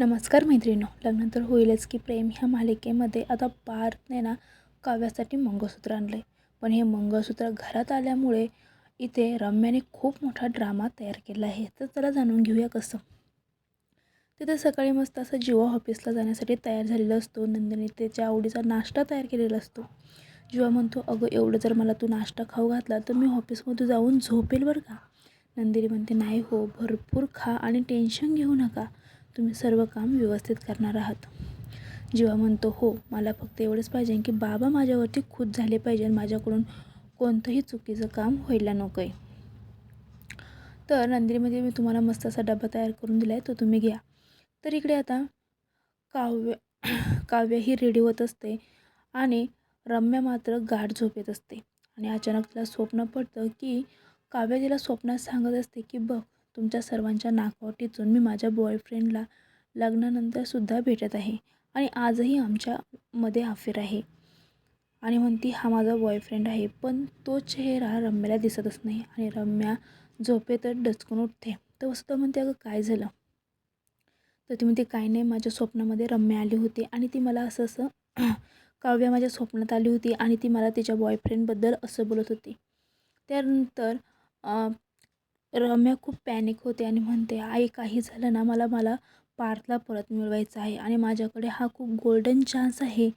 नमस्कार मैत्रिणीनो लग्न तर होईलच की प्रेम ह्या मालिकेमध्ये आता पार्थने ना काव्यासाठी मंगळसूत्र आणलं आहे पण हे मंगळसूत्र घरात आल्यामुळे इथे रम्याने खूप मोठा ड्रामा तयार केला आहे. तर चला जाणून घेऊया कसं. तिथे सकाळी मस्त असं जीवा ऑफिसला जाण्यासाठी तयार झालेला असतो. नंदिनी त्याच्या आवडीचा नाश्ता तयार केलेला असतो. जीवा म्हणतो अगं एवढं जर मला तू नाश्ता खाऊ घातला तर मी ऑफिसमध्ये जाऊन झोपेल बरं का? नंदिनी म्हणते नाही हो भरपूर खा आणि टेन्शन घेऊ नका. तुम्ही सर्व काम व्यवस्थित करणार आहात. जीवा म्हणतो हो मला फक्त एवढंच पाहिजे की बाबा माझ्यावरती खुश झाले पाहिजे आणि माझ्याकडून कोणतंही चुकीचं काम व्हायला नको आहे तर नंदिनीमध्ये मी तुम्हाला मस्त असा डबा तयार करून दिला आहे तो तुम्ही घ्या. तर इकडे आता काव्य काव्य ही रेडी होत असते आणि रम्या मात्र गाढ झोपेत असते. आणि अचानक तिला स्वप्न पडतं की काव्य तिला स्वप्नात सांगत असते की बघ तुमच्या सर्वांच्या नाकावर टिचून मी माझ्या बॉयफ्रेंडला लग्नानंतरसुद्धा भेटत आहे आणि आजही आमच्यामध्ये अफेअर आहे. आणि म्हणती हा माझा बॉयफ्रेंड आहे पण तो चेहरा रम्याला दिसतच नाही आणि रम्या झोपेतच डचकून उठते. तर वस्तू म्हणते अगं काय झालं? तर ती म्हणते काय नाही माझ्या स्वप्नामध्ये रम्या आली होती आणि ती मला असं असं काव्या माझ्या स्वप्नात आली होती आणि ती मला तिच्या बॉयफ्रेंडबद्दल असं बोलत होती. त्यानंतर रम्या खूप पॅनिक होते आणि म्हणते आई काही झालं ना मला मला पार्थला परत मिळवायचं आहे आणि माझ्याकडे हा खूप गोल्डन चान्स आहे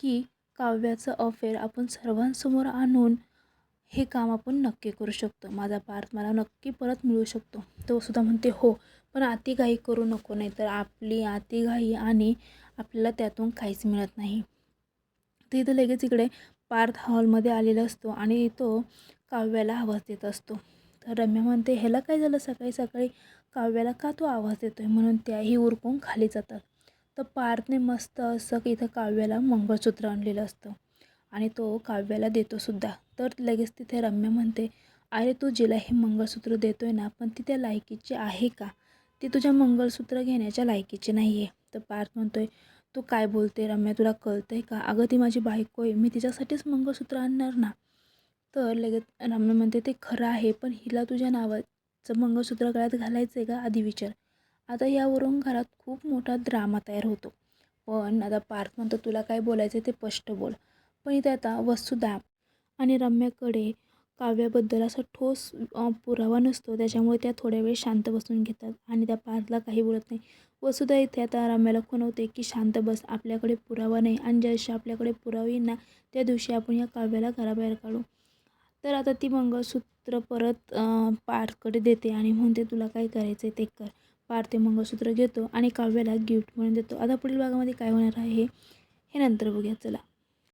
की काव्याचं अफेअर आपण सर्वांसमोर आणून हे काम आपण नक्की करू शकतो. माझा पार्थ मला नक्की परत मिळू शकतो. तो सुद्धा म्हणते हो पण अतिघाई करू नको नाही तर आपली अतिघाई आणि आपल्याला त्यातून काहीच मिळत नाही. तिथं इथं लगेच इकडे पार्थ हॉलमध्ये आलेला असतो आणि तो काव्याला आवाज देत असतो. तर रम्या म्हणते ह्याला काय झालं? सकाळी सकाळी काव्याला का तो आवाज देतो आहे म्हणून त्याही उरकून खाली जातात. तर पार्थने मस्त असं इथं काव्याला मंगळसूत्र आणलेलं असतं आणि तो काव्याला देतो सुद्धा. तर लगेच तिथे रम्या म्हणते अरे तू जिला हे मंगळसूत्र देतो आहे ना पण ती त्या लायकीची आहे का? ती तुझ्या मंगळसूत्र घेण्याच्या लायकीची नाही आहे तर पार्थ म्हणतोय तू काय बोलते रम्या? तुला कळतं आहे का? अगं ती माझी बायको आहे. मी तिच्यासाठीच मंगळसूत्र आणणार ना? तर लगेच रम्या म्हणते ते खरं आहे पण हिला तुझ्या नावाचं मंगळसूत्र गळ्यात घालायचं आहे का? आधी विचार. आता यावरून घरात खूप मोठा ड्रामा तयार होतो. पण आता पार्थ म्हणतो तुला काय बोलायचं ते स्पष्ट बोल. पण इथे आता वसुधा आणि रम्याकडे काव्याबद्दल असा ठोस पुरावा नसतो. त्याच्यामुळे त्या थोड्या वेळ शांत बसून घेतात आणि त्या पार्थला काही बोलत नाही. वसुधा इथे आता रम्याला खुणवते की शांत बस आपल्याकडे पुरावा नाही आणि ज्या दिवशी आपल्याकडे पुरावा ना त्या दिवशी आपण या काव्याला घराबाहेर काढू. तर आता ती मंगळसूत्र परत पार्थकडे देते आणि म्हणते तुला काय करायचं आहे ते कर. पार्थ ते मंगळसूत्र घेतो आणि काव्याला गिफ्ट म्हणून देतो. आता पुढील भागामध्ये काय होणार आहे हे नंतर बघूया. चला.